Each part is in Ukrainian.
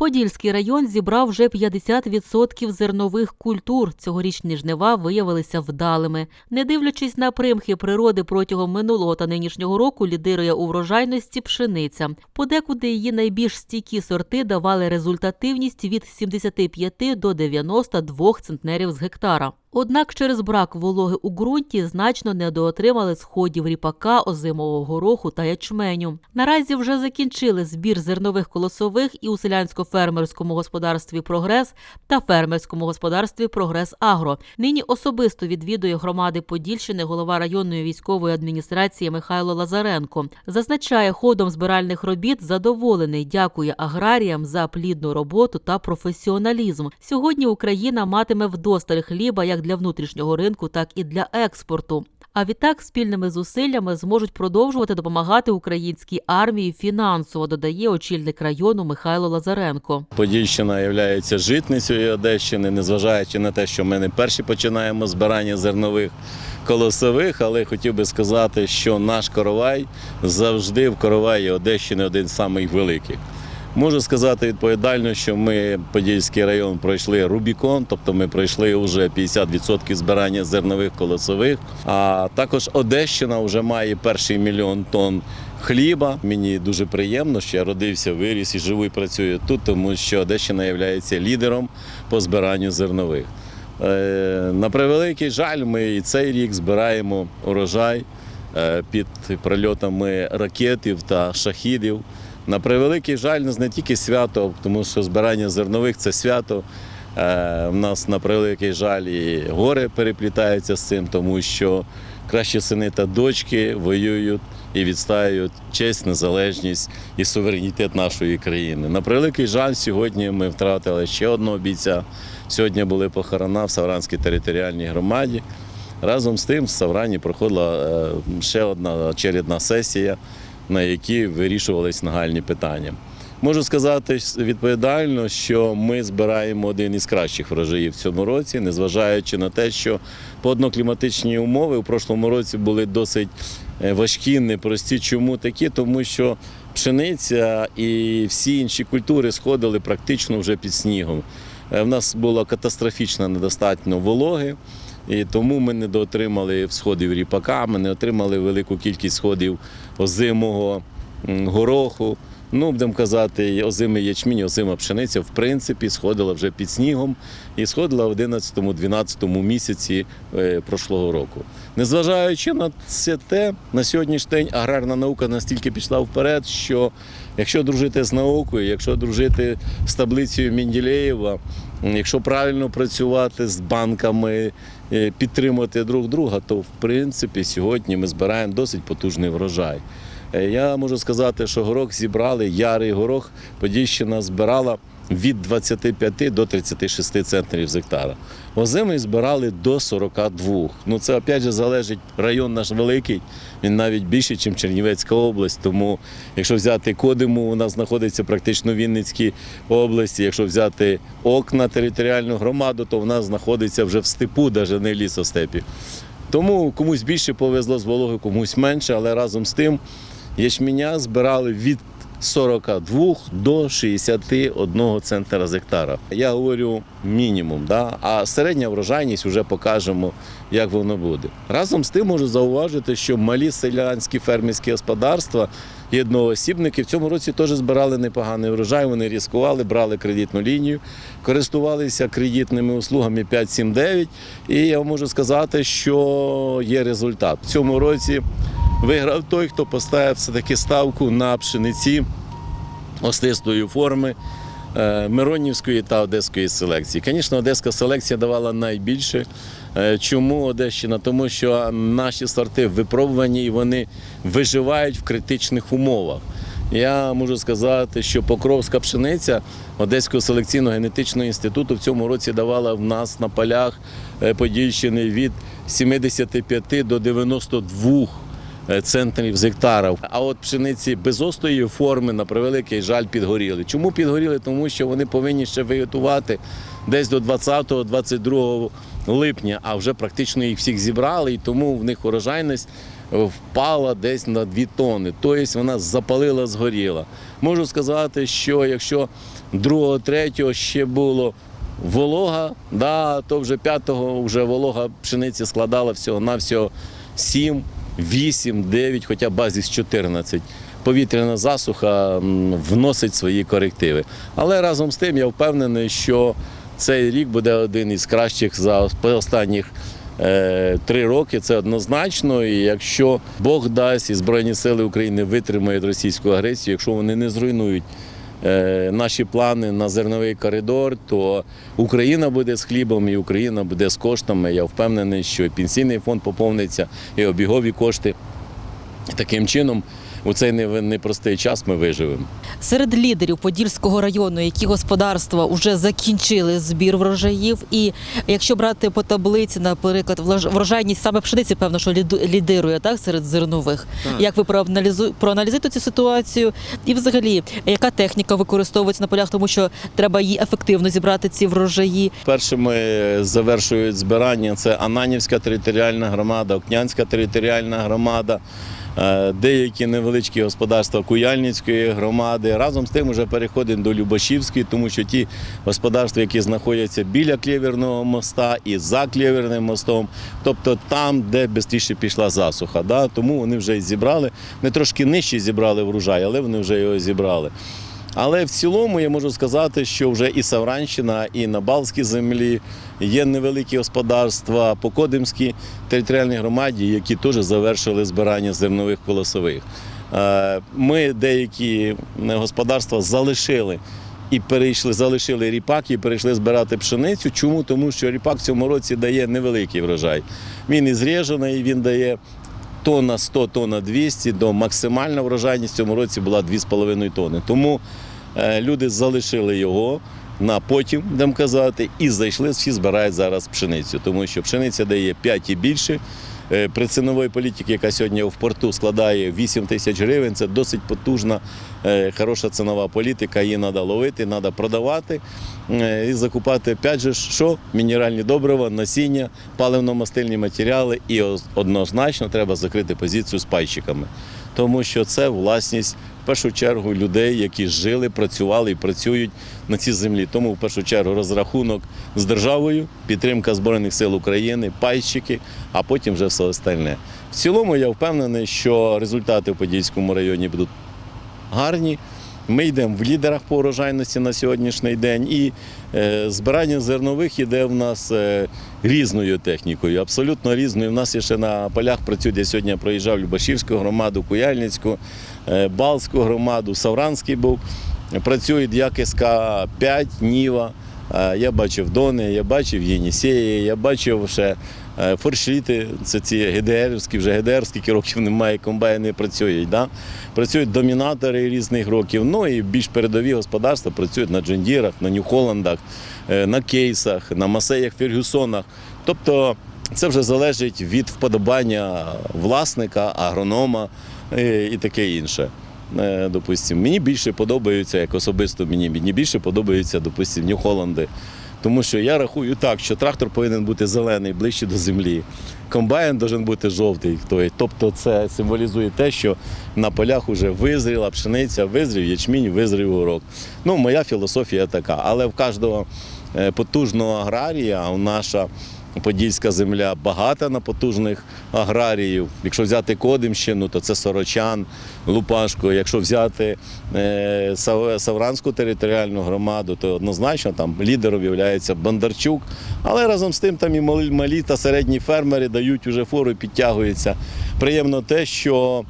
Подільський район зібрав вже 50% зернових культур. Цьогорічні жнива виявилися вдалими. Не дивлячись на примхи природи протягом минулого та нинішнього року, лідирує у врожайності пшениця. Подекуди її найбільш стійкі сорти давали результативність від 75 до 92 центнерів з гектара. Однак через брак вологи у ґрунті значно недоотримали сходів ріпака, озимового гороху та ячменю. Наразі вже закінчили збір зернових колосових і у селянсько-фермерському господарстві Прогрес та фермерському господарстві Прогрес Агро. Нині особисто відвідує громади Подільщини голова районної військової адміністрації Михайло Лазаренко. Зазначає, ходом збиральних робіт задоволений. Дякує аграріям за плідну роботу та професіоналізм. Сьогодні Україна матиме вдосталь хліба як для внутрішнього ринку, так і для експорту. А відтак спільними зусиллями зможуть продовжувати допомагати українській армії фінансово, додає очільник району Михайло Лазаренко. Подільщина є житницею Одещини, незважаючи на те, що ми не перші починаємо збирання зернових колосових, але хотів би сказати, що наш коровай завжди в короваї Одещини один з самих великих. Можу сказати відповідально, що ми Подільський район пройшли Рубікон, тобто ми пройшли вже 50% збирання зернових колосових. А також Одещина вже має перший мільйон тонн хліба. Мені дуже приємно, що я родився, виріс і живу і працюю тут, тому що Одещина є лідером по збиранню зернових. Е, На превеликий жаль, ми і цей рік збираємо урожай е, під прильотами ракетів та шахідів. На превеликий жаль, не тільки свято, тому що збирання зернових це свято. Е, У нас на превеликий жаль і горе переплітаються з цим, тому що кращі сини та дочки воюють і відстаюють честь, незалежність і суверенітет нашої країни. На превеликий жаль, сьогодні ми втратили ще одного бійця. Сьогодні були похорона в Савранській територіальній громаді. Разом з тим в Саврані проходила е, ще одна очередна сесія, на якій вирішувались нагальні питання. Можу сказати відповідально, що ми збираємо один із кращих врожаїв в цьому році, незважаючи на те, що погодно-кліматичні умови у прошлому році були досить е, важкі, непрості. Чому такі? Тому що пшениця і всі інші культури сходили практично вже під снігом. Е, В нас було катастрофічно недостатньо вологи. І тому ми не доотримали сходів ріпака, ми не отримали велику кількість сходів озимого гороху. Ну, будемо казати, озимий ячмінь, озима пшениця, в принципі, сходила вже під снігом і сходила в 11-12 місяці е, прошлого року. Незважаючи на це те, на сьогоднішній день аграрна наука настільки пішла вперед, що якщо дружити з наукою, якщо дружити з таблицею Менділеєва, якщо правильно працювати з банками, підтримувати друг друга, то в принципі сьогодні ми збираємо досить потужний врожай. Е, Я можу сказати, що горох зібрали, ярий горох Подільщина збирала від 25 до 36 центнерів з гектара. Озимий збирали до 42. Ну це опять же залежить, район наш великий, він навіть більше, ніж Чернівецька область. Тому якщо взяти Кодиму, у нас знаходиться практично в Вінницькій області. Якщо взяти окна територіальну громаду, то в нас знаходиться вже в степу, навіть не в лісостепі. Тому комусь більше повезло з вологи, комусь менше, але разом з тим ячменя збирали від 42 до 61 центнера з гектара. Я говорю мінімум, да? а середня врожайність вже покажемо, як воно буде. Разом з тим можу зауважити, що малі селянські фермерські господарства і одноосібники в цьому році теж збирали непоганий врожай. Вони різкували, брали кредитну лінію, користувалися кредитними услугами 5-7-9. І я можу сказати, що є результат. В цьому році виграв той, хто поставив все-таки ставку на пшениці остистої форми е, Миронівської та Одеської селекції. Звісно, Одеська селекція давала найбільше. Е, Чому Одещина? Тому що наші сорти випробувані і вони виживають в критичних умовах. Я можу сказати, що Покровська пшениця Одеського селекційно-генетичного інституту в цьому році давала в нас на полях е, Подільщини від 75 до 92 е, центрів з гектара. А от пшениці безостої форми, на превеликий жаль, підгоріли. Чому підгоріли? Тому що вони повинні ще виготувати десь до 20-22 липня, а вже практично їх всіх зібрали, і тому в них урожайність впала десь на 2 тонни. Тобто вона запалила, згоріла. Можу сказати, що якщо другого, третього ще було волога, да, то вже п'ятого вже волога пшениці складала всього на всього 7, 8, 9, хоча базіс 14. Повітряна засуха вносить свої корективи. Але разом з тим я впевнений, що цей рік буде один із кращих за останніх е, три роки. Це однозначно. І якщо Бог дасть і Збройні Сили України витримають російську агресію, якщо вони не зруйнують наші плани на зерновий коридор, то Україна буде з хлібом і Україна буде з коштами. Я впевнений, що пенсійний фонд поповниться, і обігові кошти. Таким чином, у цей не- непростий час ми виживемо. Серед лідерів Подільського району, які господарства вже закінчили збір врожаїв, і якщо брати по таблиці, наприклад, врожайність саме пшениці, певно, що лідирує так серед зернових. Як ви проаналізу- проаналізуєте цю ситуацію? І взагалі, яка техніка використовується на полях, тому що треба її ефективно зібрати ці врожаї? Першими завершують збирання це Ананівська територіальна громада, Окнянська територіальна громада, деякі невеличкі господарства Куяльницької громади. Разом з тим вже переходимо до Любашівської, тому що ті господарства, які знаходяться біля Клєверного моста і за Клєверним мостом, тобто там, де безтіше пішла засуха. Тому вони вже зібрали. Ми трошки нижче зібрали врожай, але вони вже його зібрали. Але в цілому я можу сказати, що вже і Савранщина, і на Балській землі є невеликі господарства по Кодимській територіальній громаді, які теж завершили збирання зернових колосових. Е, Ми деякі господарства залишили і перейшли, залишили ріпак і перейшли збирати пшеницю. Чому? Тому що ріпак в цьому році дає невеликий врожай. Він і зріжений, він дає тонна 100, тонна 200, до максимальна врожайність в цьому році була 2,5 тонни. Тому е, люди залишили його на потім, будемо казати, і зайшли, всі збирають зараз пшеницю, тому що пшениця дає 5 і більше. Е, При ціновій політиці, яка сьогодні в порту складає 8 тисяч гривень, це досить потужна, е, хороша цінова політика. Її треба ловити, треба продавати і закупати опять же, що мінеральні добрива, насіння, паливно-мастильні матеріали і однозначно треба закрити позицію з пайщиками. Тому що це власність в першу чергу людей, які жили, працювали і працюють на цій землі. Тому в першу чергу розрахунок з державою, підтримка Збройних сил України, пайщики, а потім вже все остальне. В цілому я впевнений, що результати в Подільському районі будуть гарні. Ми йдемо в лідерах по урожайності на сьогоднішній день, і е, збирання зернових іде в нас е, різною технікою, абсолютно різною. У нас ще на полях працюють, я сьогодні проїжджав Любашівську громаду, Куяльницьку, е, Балську громаду, Савранський був. Працюють як СК-5, Ніва. Я бачив Дони, я бачив Єнісеї, я бачив ще е, форшліти, це ці ГДРівські, вже ГДР, скільки років немає, комбайни працюють. Да? Працюють домінатори різних років, ну і більш передові господарства працюють на джендірах, на Нью-Холландах, е, на кейсах, на масеях Фергюсонах. Тобто це вже залежить від вподобання власника, агронома е, і таке інше. Допустим, мені більше подобаються, як особисто мені, мені більше подобаються, допустим, Нью-Холланди. Тому що я рахую так, що трактор повинен бути зелений, ближче до землі. Комбайн повинен бути жовтий. Тобто це символізує те, що на полях вже визріла пшениця, визрів ячмінь, визрів горох. Ну, моя філософія така. Але в кожного е, потужного аграрія, наша Подільська земля багата на потужних аграріїв. Якщо взяти Кодимщину, то це Сорочан, Лупашко. Якщо взяти е, Савранську територіальну громаду, то однозначно там лідером є Бондарчук. Але разом з тим там і малі, та середні фермери дають уже фору підтягуються. Приємно те, що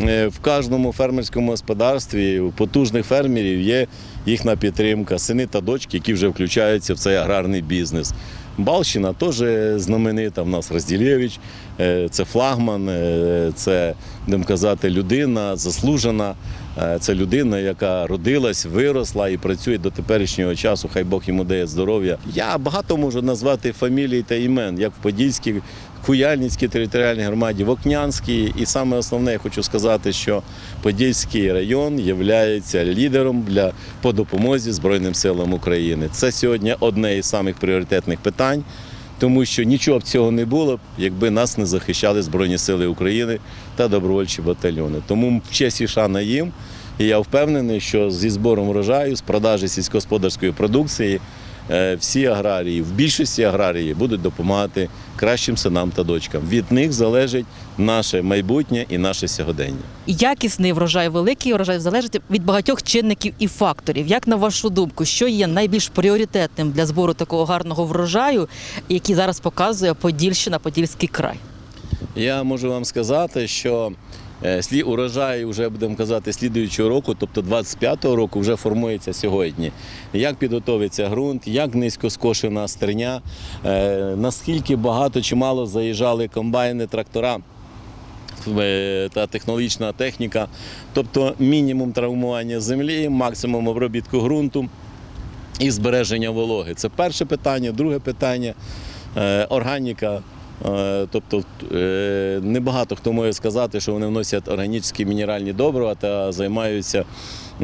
е, в кожному фермерському господарстві у потужних фермерів є їхня підтримка, сини та дочки, які вже включаються в цей аграрний бізнес. Балщина теж знаменита. В нас Розділєвич, е, це флагман, е, це будемо казати, людина заслужена. Е, Це людина, яка родилась, виросла і працює до теперішнього часу. Хай Бог йому дає здоров'я. Я багато можу назвати фамілій та імен, як в Подільській, Куяльницькій територіальній громаді, в Окнянській. І саме основне, я хочу сказати, що Подільський район є лідером для по допомозі Збройним силам України. Це сьогодні одне із самих пріоритетних питань. Тому що нічого б цього не було, якби нас не захищали Збройні Сили України та добровольчі батальйони. Тому в честь і шана їм, І я впевнений, що зі збором врожаю, з продажі сільськогосподарської продукції, всі аграрії, в більшості аграрії будуть допомагати кращим синам та дочкам. Від них залежить наше майбутнє і наше сьогодення. Якісний врожай, великий врожай залежить від багатьох чинників і факторів. Як на вашу думку, що є найбільш пріоритетним для збору такого гарного врожаю, який зараз показує Подільщина, Подільський край? Я можу вам сказати, що е, слі урожай, вже будемо казати, слідуючого року, тобто 25-го року, вже формується сьогодні. Як підготовиться ґрунт, як низько скошена стерня, е, наскільки багато чи мало заїжджали комбайни, трактора. е, Та технологічна техніка, тобто мінімум травмування землі, максимум обробітку ґрунту і збереження вологи. Це перше питання. Друге питання е, органіка. Е, Тобто е, небагато хто може сказати, що вони вносять органічні мінеральні добрива та займаються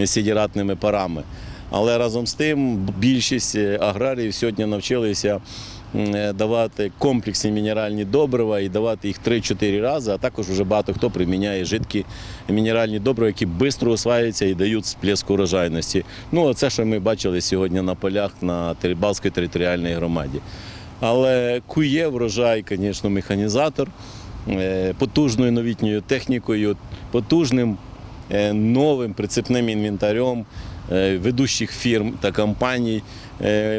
сідіратними парами. Але разом з тим більшість аграріїв сьогодні навчилися е, давати комплексні мінеральні добрива і давати їх 3-4 рази, а також вже багато хто приміняє жидкі мінеральні добрива, які швидко осваюються і дають сплеск урожайності. Ну, це, що ми бачили сьогодні на полях на Терибалській територіальній громаді. Але кує врожай, звісно, механізатор е, потужною новітньою технікою, потужним е, новим прицепним інвентарем е, ведущих фірм та компаній.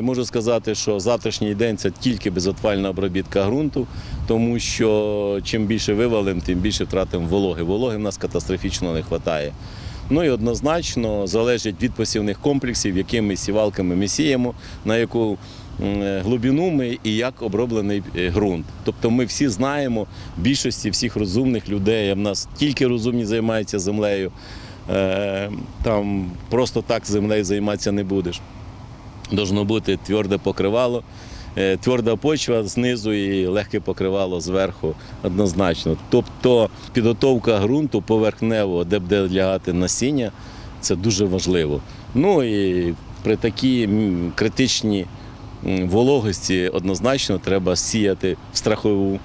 Можу сказати, що завтрашній день це тільки безотвальна обробітка ґрунту, тому що чим більше вивалимо, тим більше втратимо вологи. Вологи в нас катастрофічно не вистачає. Ну і однозначно залежить від посівних комплексів, якими сівалками ми сіємо, на яку глибину ми і як оброблений е, ґрунт. Тобто ми всі знаємо, більшості всіх розумних людей, в нас тільки розумні займаються землею. Е, Там просто так землею займатися не будеш. Должно бути тверде покривало, е, тверда почва знизу і легке покривало зверху однозначно. Тобто підготовка ґрунту поверхневого, де буде лягати насіння, це дуже важливо. Ну і при такій критичній вологості однозначно треба сіяти в страхову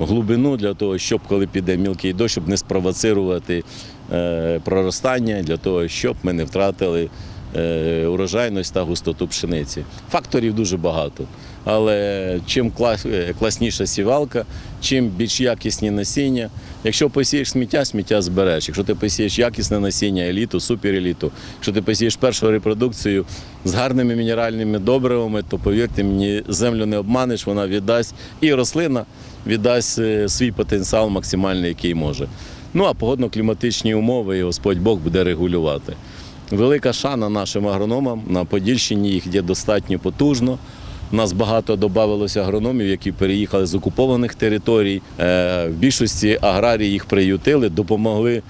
глибину для того, щоб коли піде мілкий дощ, щоб не спровоцирувати е, проростання, для того, щоб ми не втратили е, урожайність та густоту пшениці. Факторів дуже багато. Але чим е, класніша сівалка, чим більш якісні насіння. Якщо посієш сміття, сміття збереш. Якщо ти посієш якісне насіння, еліту, супереліту, якщо ти посієш першу репродукцію з гарними мінеральними добривами, то повірте мені, землю не обманеш, вона віддасть і рослина віддасть е, свій потенціал максимальний, який може. Ну а погодно-кліматичні умови і Господь Бог буде регулювати. Велика шана нашим агрономам на Подільщині їх є достатньо потужно. Нас багато додавалося агрономів, які переїхали з окупованих територій. Е, В більшості аграрії їх приютили, допомогли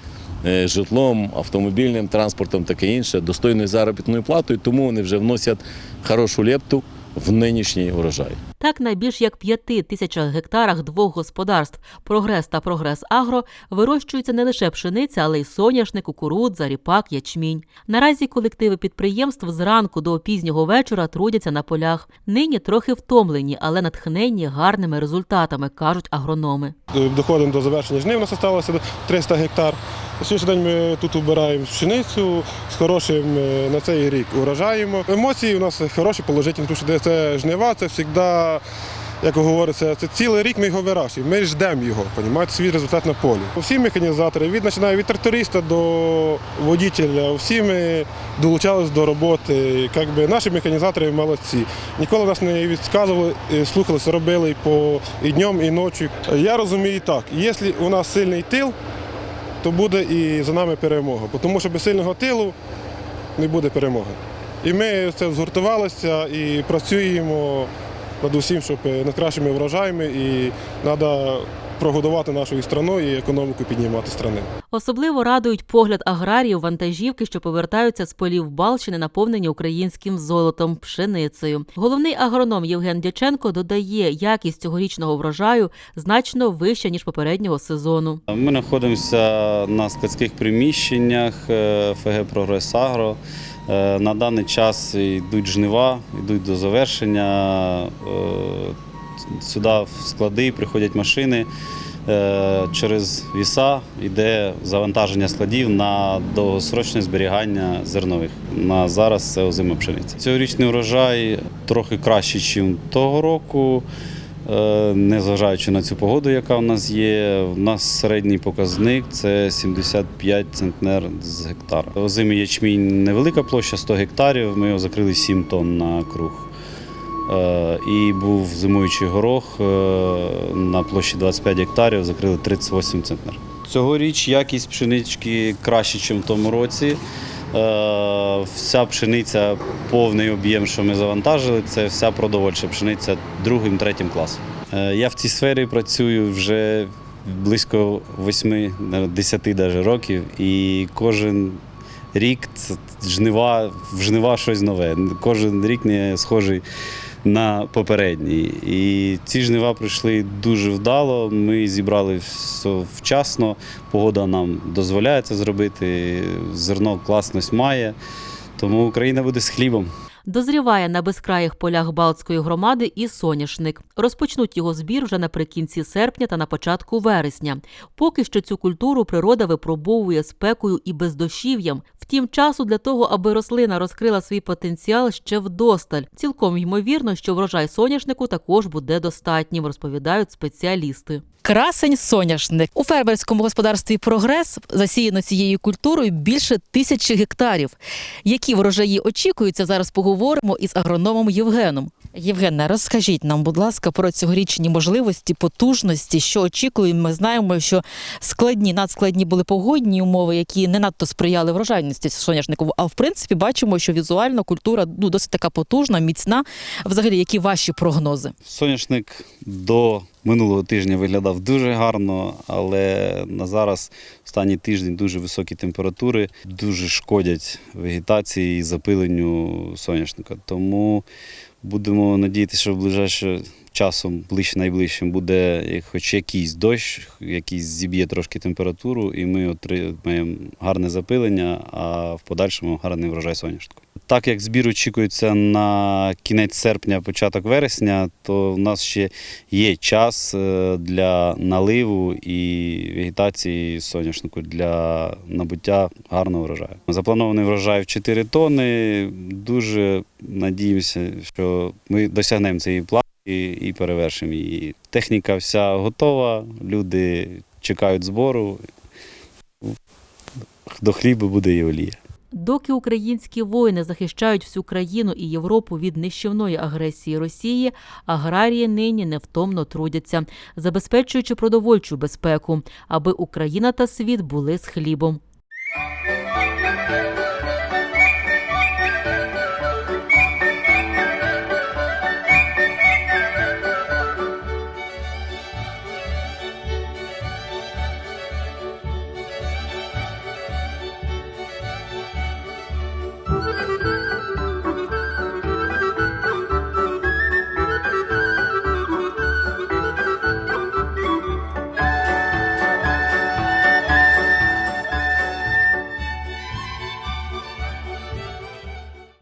е, житлом, автомобільним транспортом, таке інше, достойною заробітною платою, тому вони вже вносять хорошу лепту в нинішній урожай. Так, на більш як п'яти тисячах гектарах двох господарств Прогрес та Прогрес Агро вирощується не лише пшениця, але й соняшник, кукурудза, ріпак, ячмінь. Наразі колективи підприємств зранку до пізнього вечора трудяться на полях. Нині трохи втомлені, але натхненні гарними результатами, кажуть агрономи. Доходимо до завершення жнив, у нас залишилося 300 гектар. На сьогоднішній день ми тут убираємо пшеницю з хорошим е, на цей рік урожаємо. Емоції у нас хороші, положительні, тому що це жнива, це завжди, як говориться, це цілий рік ми його вирощуємо. Ми ждемо його, понімаєте, свій результат на полі. Всі механізатори, від починає від тракториста до водителя, всі ми долучалися до роботи. Як би, наші механізатори молодці. Ніколи нас не відказували, е, слухалися, робили і по і днем, і ночі. Я розумію так, якщо у нас сильний тил, то буде і за нами перемога. Тому що без сильного тилу не буде перемоги. І ми це згуртувалися і працюємо над усім, щоб е, над кращими врожаями, і треба прогодувати нашу страну і економіку піднімати страни. Особливо радують погляд аграріїв вантажівки, що повертаються з полів Балщини, наповнені українським золотом пшеницею. Головний агроном Євген Дяченко додає, якість цьогорічного врожаю значно вища ніж попереднього сезону. Ми знаходимося на складських приміщеннях е, ФГ Прогрес Агро. Е, На даний час йдуть жнива, йдуть до завершення. Е, Сюди в склади приходять машини, е, через віса йде завантаження складів на довгосрочне зберігання зернових. На зараз це озима пшениця. Цьогорічний урожай трохи кращий, ніж того року. Е, Незважаючи на цю погоду, яка в нас є, у нас середній показник це 75 центнер з гектара. Озимий ячмінь невелика площа 100 гектарів. Ми його закрили 7 тонн на круг. Е, І був зимуючий горох е, на площі 25 гектарів, закрили 38 центнер. Цьогоріч якість пшенички краще, ніж в тому році. Е, Вся пшениця, повний об'єм, що ми завантажили, це вся продовольча пшениця другим, третім класом. Е, Я в цій сфері працюю вже близько 8-10 років, і кожен рік жнива, в жнива щось нове. Кожен рік не схожий на попередній. І ці жнива пройшли дуже вдало. Ми зібрали все вчасно. Погода нам дозволяє це зробити. Зерно класність має. Тому Україна буде з хлібом. Дозріває на безкраїх полях Балтської громади і соняшник. Розпочнуть його збір вже наприкінці серпня та на початку вересня. Поки що цю культуру природа випробовує спекою і бездощів'ям. Втім, часу для того, аби рослина розкрила свій потенціал ще вдосталь. Цілком ймовірно, що врожай соняшнику також буде достатнім, розповідають спеціалісти. Красень соняшник у фермерському господарстві Прогрес засіяно цією культурою більше тисячі гектарів. Які врожаї очікуються, зараз поговоримо із агрономом Євгеном. Євгене, розкажіть нам, будь ласка, про цьогорічні можливості, потужності, що очікуємо. Ми знаємо, що складні, надскладні були погодні умови, які не надто сприяли врожайності соняшнику. А в принципі, бачимо, що візуально культура ну, досить така потужна, міцна. Взагалі, які ваші прогнози? Соняшник до минулого тижня виглядав дуже гарно, але на зараз останній тиждень дуже високі температури, дуже шкодять вегетації і запиленню соняшника. Тому будемо надіятися, що в ближайшим часом, ближче найближчим, буде хоч якийсь дощ, який зіб'є трошки температуру, і ми отримаємо гарне запилення, а в подальшому гарний врожай соняшнику. Так як збір очікується на кінець серпня, початок вересня, то в нас ще є час е, для наливу і вегетації соняшнику для набуття гарного врожаю. Запланований врожай в 4 тонни. Дуже надіємося, що ми досягнемо цієї плани і перевершимо її. Техніка вся готова, люди чекають збору. До хліба буде і олія. Доки українські воїни захищають всю країну і Європу від нищівної агресії Росії, аграрії нині невтомно трудяться, забезпечуючи продовольчу безпеку, аби Україна та світ були з хлібом.